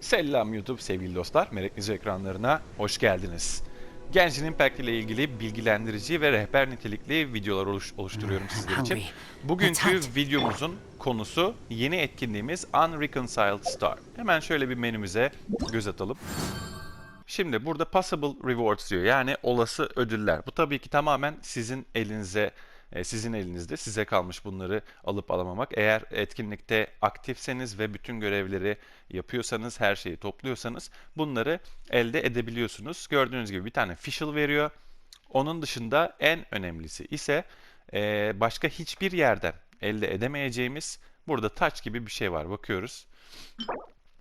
Selam YouTube sevgili dostlar. Meraklıca ekranlarına hoş geldiniz. Genshin Impact ile ilgili bilgilendirici ve rehber nitelikli videolar oluş- oluşturuyorum sizler için. Bugünkü videomuzun konusu yeni etkinliğimiz Unreconciled Star. Hemen şöyle bir menümüze göz atalım. Şimdi burada possible rewards diyor. Yani olası ödüller. Bu tabii ki tamamen sizin elinize e, sizin elinizde size kalmış bunları alıp alamamak. Eğer etkinlikte aktifseniz ve bütün görevleri yapıyorsanız, her şeyi topluyorsanız bunları elde edebiliyorsunuz. Gördüğünüz gibi bir tane official veriyor. Onun dışında en önemlisi ise e, başka hiçbir yerden elde edemeyeceğimiz burada touch gibi bir şey var. Bakıyoruz.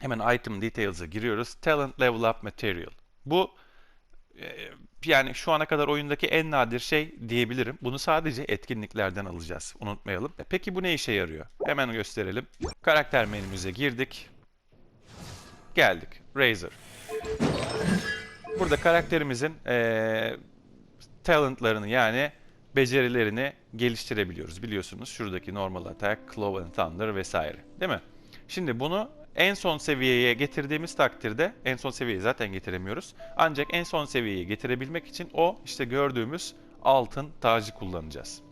Hemen item details'a giriyoruz. Talent level up material. Bu yani şu ana kadar oyundaki en nadir şey diyebilirim. Bunu sadece etkinliklerden alacağız. Unutmayalım. E, Peki bu ne işe yarıyor? Hemen gösterelim. Karakter menümüze girdik. Geldik. Razer. Burada karakterimizin e, talentlarını yani becerilerini geliştirebiliyoruz. Biliyorsunuz şuradaki normal attack, claw and thunder vesaire. Değil mi? Şimdi bunu en son seviyeye getirdiğimiz takdirde en son seviyeye zaten getiremiyoruz. Ancak en son seviyeye getirebilmek için o işte gördüğümüz altın tacı kullanacağız.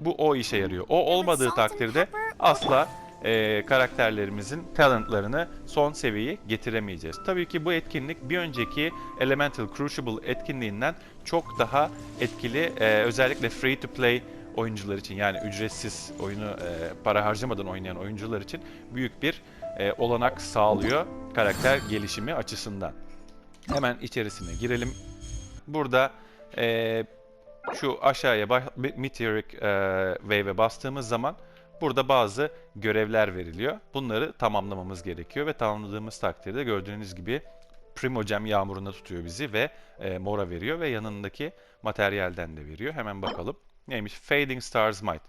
Bu o işe yarıyor. O olmadığı takdirde asla e, karakterlerimizin talentlarını son seviyeye getiremeyeceğiz. Tabii ki bu etkinlik bir önceki Elemental Crucible etkinliğinden çok daha etkili. E, özellikle free to play oyuncular için yani ücretsiz oyunu e, para harcamadan oynayan oyuncular için büyük bir e, olanak sağlıyor karakter gelişimi açısından. Hemen içerisine girelim. Burada e, şu aşağıya Meteoric e, Wave'e bastığımız zaman burada bazı görevler veriliyor. Bunları tamamlamamız gerekiyor ve tamamladığımız takdirde gördüğünüz gibi Primogem yağmuruna tutuyor bizi ve e, mora veriyor ve yanındaki materyalden de veriyor. Hemen bakalım. Neymiş? Fading Stars Might.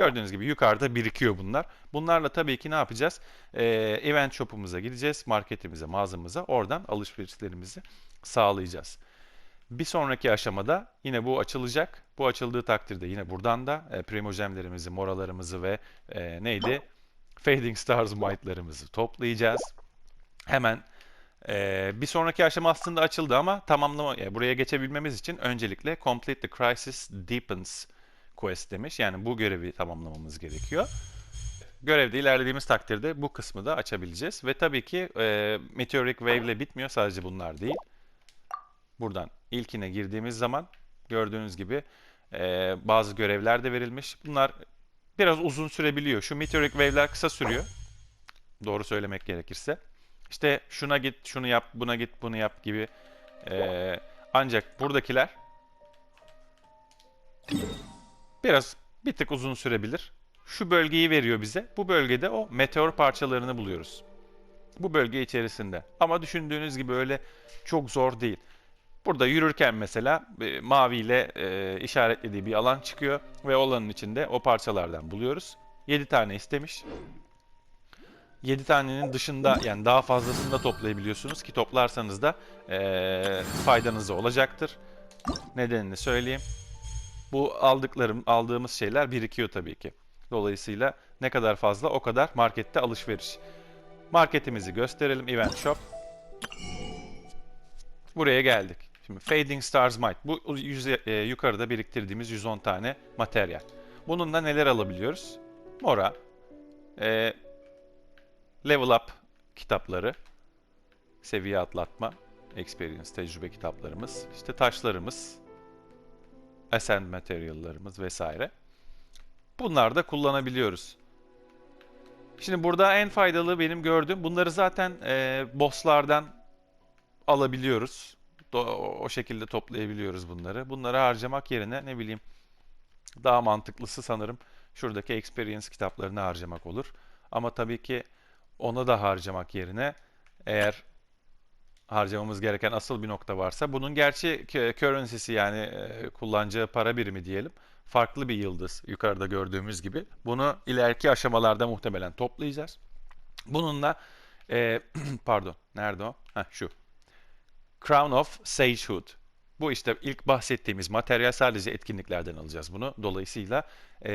Gördüğünüz gibi yukarıda birikiyor bunlar. Bunlarla tabii ki ne yapacağız? E, event shop'umuza gideceğiz, marketimize, mağazamıza. Oradan alışverişlerimizi sağlayacağız. Bir sonraki aşamada yine bu açılacak. Bu açıldığı takdirde yine buradan da e, primogemlerimizi, moralarımızı ve e, neydi? Fading Stars Might'larımızı toplayacağız. Hemen e, bir sonraki aşama aslında açıldı ama tamamlama e, buraya geçebilmemiz için öncelikle Complete the Crisis Deepens quest demiş. Yani bu görevi tamamlamamız gerekiyor. Görevde ilerlediğimiz takdirde bu kısmı da açabileceğiz. Ve tabii ki e, Meteoric Wave ile bitmiyor. Sadece bunlar değil. Buradan ilkine girdiğimiz zaman gördüğünüz gibi e, bazı görevler de verilmiş. Bunlar biraz uzun sürebiliyor. Şu Meteoric Wave'ler kısa sürüyor. Doğru söylemek gerekirse. İşte şuna git, şunu yap, buna git, bunu yap gibi. E, ancak buradakiler biraz bir tık uzun sürebilir. Şu bölgeyi veriyor bize. Bu bölgede o meteor parçalarını buluyoruz. Bu bölge içerisinde. Ama düşündüğünüz gibi öyle çok zor değil. Burada yürürken mesela e, maviyle e, işaretlediği bir alan çıkıyor ve o alanın içinde o parçalardan buluyoruz. 7 tane istemiş. 7 tanenin dışında yani daha fazlasını da toplayabiliyorsunuz ki toplarsanız da e, faydanıza olacaktır. Nedenini söyleyeyim. Bu aldıklarım aldığımız şeyler birikiyor tabii ki. Dolayısıyla ne kadar fazla o kadar markette alışveriş. Marketimizi gösterelim Event Shop. Buraya geldik. Şimdi Fading Stars Might. Bu yüze- e, yukarıda biriktirdiğimiz 110 tane materyal. Bununla neler alabiliyoruz? Mora, e, Level Up kitapları, seviye atlatma, experience, tecrübe kitaplarımız, işte taşlarımız, ascend materyallarımız vesaire. Bunlar da kullanabiliyoruz. Şimdi burada en faydalı benim gördüğüm bunları zaten e, bosslardan alabiliyoruz. Do- o şekilde toplayabiliyoruz bunları. Bunları harcamak yerine ne bileyim daha mantıklısı sanırım şuradaki experience kitaplarını harcamak olur. Ama tabii ki ona da harcamak yerine eğer harcamamız gereken asıl bir nokta varsa bunun gerçi currency'si yani e, kullanacağı para birimi diyelim farklı bir yıldız yukarıda gördüğümüz gibi. Bunu ileriki aşamalarda muhtemelen toplayacağız. Bununla e, pardon nerede o? Heh, şu. Crown of Sagehood. Bu işte ilk bahsettiğimiz materyal sadece etkinliklerden alacağız bunu. Dolayısıyla e,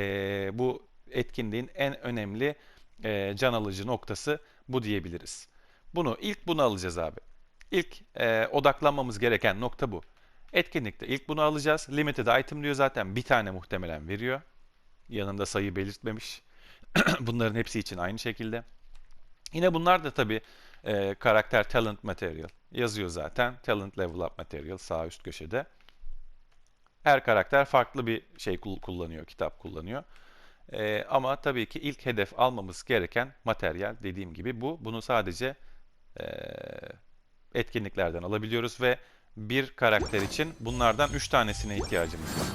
bu etkinliğin en önemli e, can alıcı noktası bu diyebiliriz. Bunu ilk bunu alacağız abi. İlk e, odaklanmamız gereken nokta bu. Etkinlikte ilk bunu alacağız. Limited item diyor zaten bir tane muhtemelen veriyor. Yanında sayı belirtmemiş. Bunların hepsi için aynı şekilde. Yine bunlar da tabii e, karakter talent material yazıyor zaten. Talent level up material sağ üst köşede. Her karakter farklı bir şey kul- kullanıyor, kitap kullanıyor. E, ama tabii ki ilk hedef almamız gereken materyal dediğim gibi bu. Bunu sadece e, etkinliklerden alabiliyoruz ve bir karakter için bunlardan 3 tanesine ihtiyacımız var.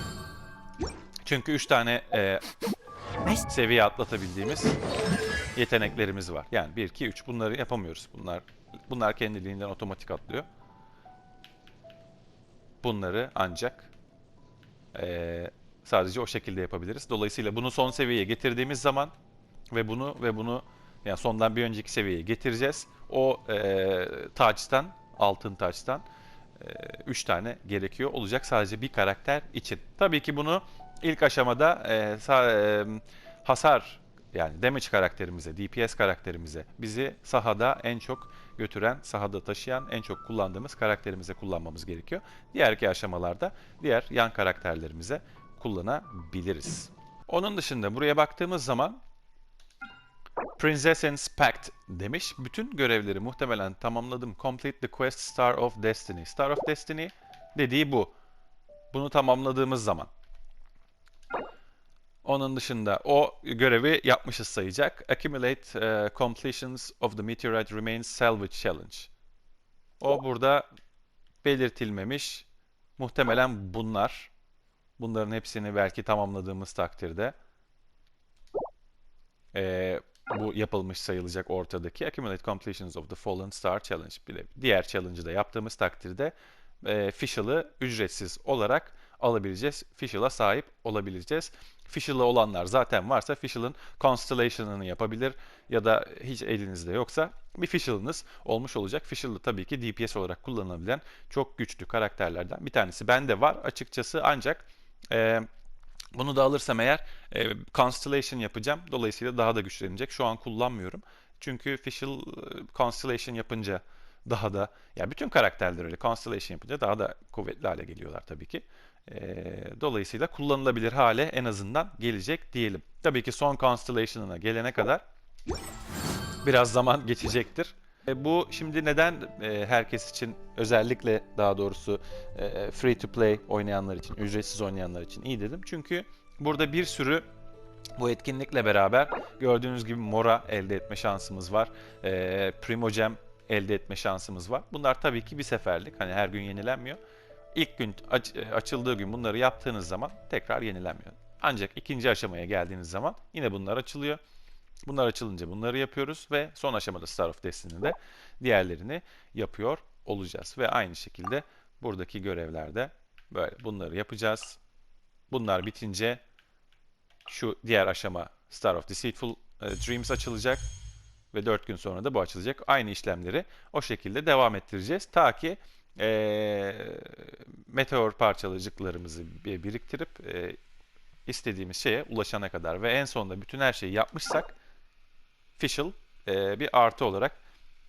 Çünkü 3 tane e, seviye atlatabildiğimiz yeteneklerimiz var. Yani 1 2 3 bunları yapamıyoruz. Bunlar bunlar kendiliğinden otomatik atlıyor. Bunları ancak eee, sadece o şekilde yapabiliriz. Dolayısıyla bunu son seviyeye getirdiğimiz zaman ve bunu ve bunu yani sondan bir önceki seviyeye getireceğiz. O eee taçtan, altın taçtan 3 tane gerekiyor olacak sadece bir karakter için. Tabii ki bunu ilk aşamada e, sa- e, hasar yani damage karakterimize, DPS karakterimize, bizi sahada en çok götüren, sahada taşıyan, en çok kullandığımız karakterimize kullanmamız gerekiyor. Diğerki aşamalarda diğer yan karakterlerimize kullanabiliriz. Onun dışında buraya baktığımız zaman Princess and Pact demiş. Bütün görevleri muhtemelen tamamladım. Complete the quest Star of Destiny. Star of Destiny dediği bu. Bunu tamamladığımız zaman. Onun dışında o görevi yapmışız sayacak. Accumulate uh, completions of the meteorite remains salvage challenge. O burada belirtilmemiş. Muhtemelen bunlar. Bunların hepsini belki tamamladığımız takdirde e, bu yapılmış sayılacak ortadaki Accumulate Completions of the Fallen Star Challenge. Bir de diğer challenge'ı da yaptığımız takdirde e, Fischl'ı ücretsiz olarak alabileceğiz. Fischl'a sahip olabileceğiz. Fischl'ı olanlar zaten varsa Fischl'ın Constellation'ını yapabilir ya da hiç elinizde yoksa bir Fischl'ınız olmuş olacak. Fischl'ı tabii ki DPS olarak kullanılabilen çok güçlü karakterlerden bir tanesi. Bende var açıkçası ancak e, bunu da alırsam eğer e, Constellation yapacağım. Dolayısıyla daha da güçlenecek. Şu an kullanmıyorum. Çünkü Fischl e, Constellation yapınca daha da ya bütün karakterler öyle Constellation yapınca daha da kuvvetli hale geliyorlar tabii ki. E, dolayısıyla kullanılabilir hale en azından gelecek diyelim. Tabii ki son Constellation'ına gelene kadar biraz zaman geçecektir. E, bu şimdi neden e, herkes için özellikle daha doğrusu e, free to play oynayanlar için, ücretsiz oynayanlar için iyi dedim. Çünkü burada bir sürü bu etkinlikle beraber gördüğünüz gibi Mora elde etme şansımız var. E, Primogem elde etme şansımız var. Bunlar tabii ki bir seferlik. Hani her gün yenilenmiyor. İlk gün aç- açıldığı gün bunları yaptığınız zaman tekrar yenilenmiyor. Ancak ikinci aşamaya geldiğiniz zaman yine bunlar açılıyor. Bunlar açılınca bunları yapıyoruz ve son aşamada Star of Destiny'de diğerlerini yapıyor olacağız. Ve aynı şekilde buradaki görevlerde böyle bunları yapacağız. Bunlar bitince şu diğer aşama Star of Deceitful e, Dreams açılacak ve 4 gün sonra da bu açılacak. Aynı işlemleri o şekilde devam ettireceğiz. Ta ki e, meteor parçalıcıklarımızı bir- biriktirip e, istediğimiz şeye ulaşana kadar ve en sonunda bütün her şeyi yapmışsak Fischl e, bir artı olarak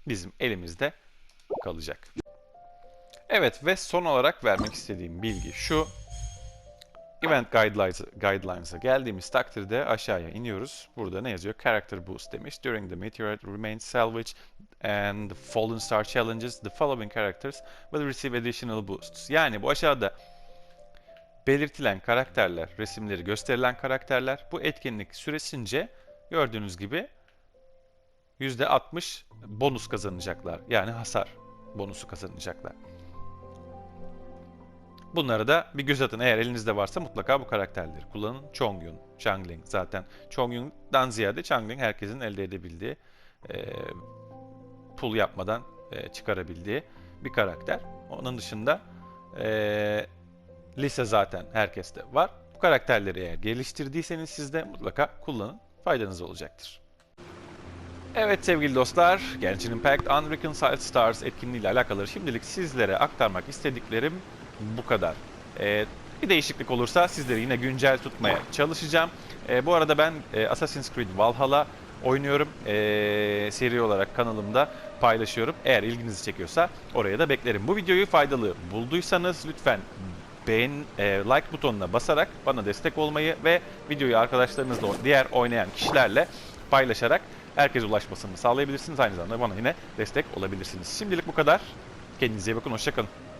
bizim elimizde kalacak. Evet ve son olarak vermek istediğim bilgi şu. Event Guidelines, Guidelines'a geldiğimiz takdirde aşağıya iniyoruz. Burada ne yazıyor? Character Boost demiş. During the meteorite remains salvage and the Fallen Star challenges, the following characters will receive additional boosts. Yani bu aşağıda belirtilen karakterler, resimleri gösterilen karakterler bu etkinlik süresince gördüğünüz gibi %60 bonus kazanacaklar. Yani hasar bonusu kazanacaklar. Bunlara da bir göz atın. Eğer elinizde varsa mutlaka bu karakterleri kullanın. Chongyun, Changling zaten. Chongyun'dan ziyade Changling herkesin elde edebildiği, e, pull yapmadan e, çıkarabildiği bir karakter. Onun dışında e, lise zaten herkeste var. Bu karakterleri eğer geliştirdiyseniz siz de mutlaka kullanın. Faydanız olacaktır. Evet sevgili dostlar, Genshin Impact Unreconciled Stars etkinliği ile alakalı şimdilik sizlere aktarmak istediklerim bu kadar. Ee, bir değişiklik olursa sizleri yine güncel tutmaya çalışacağım. Ee, bu arada ben e, Assassin's Creed Valhalla oynuyorum. Ee, seri olarak kanalımda paylaşıyorum. Eğer ilginizi çekiyorsa oraya da beklerim. Bu videoyu faydalı bulduysanız lütfen beğen, e, like butonuna basarak bana destek olmayı ve videoyu arkadaşlarınızla, diğer oynayan kişilerle paylaşarak herkese ulaşmasını sağlayabilirsiniz. Aynı zamanda bana yine destek olabilirsiniz. Şimdilik bu kadar. Kendinize iyi bakın. Hoşçakalın.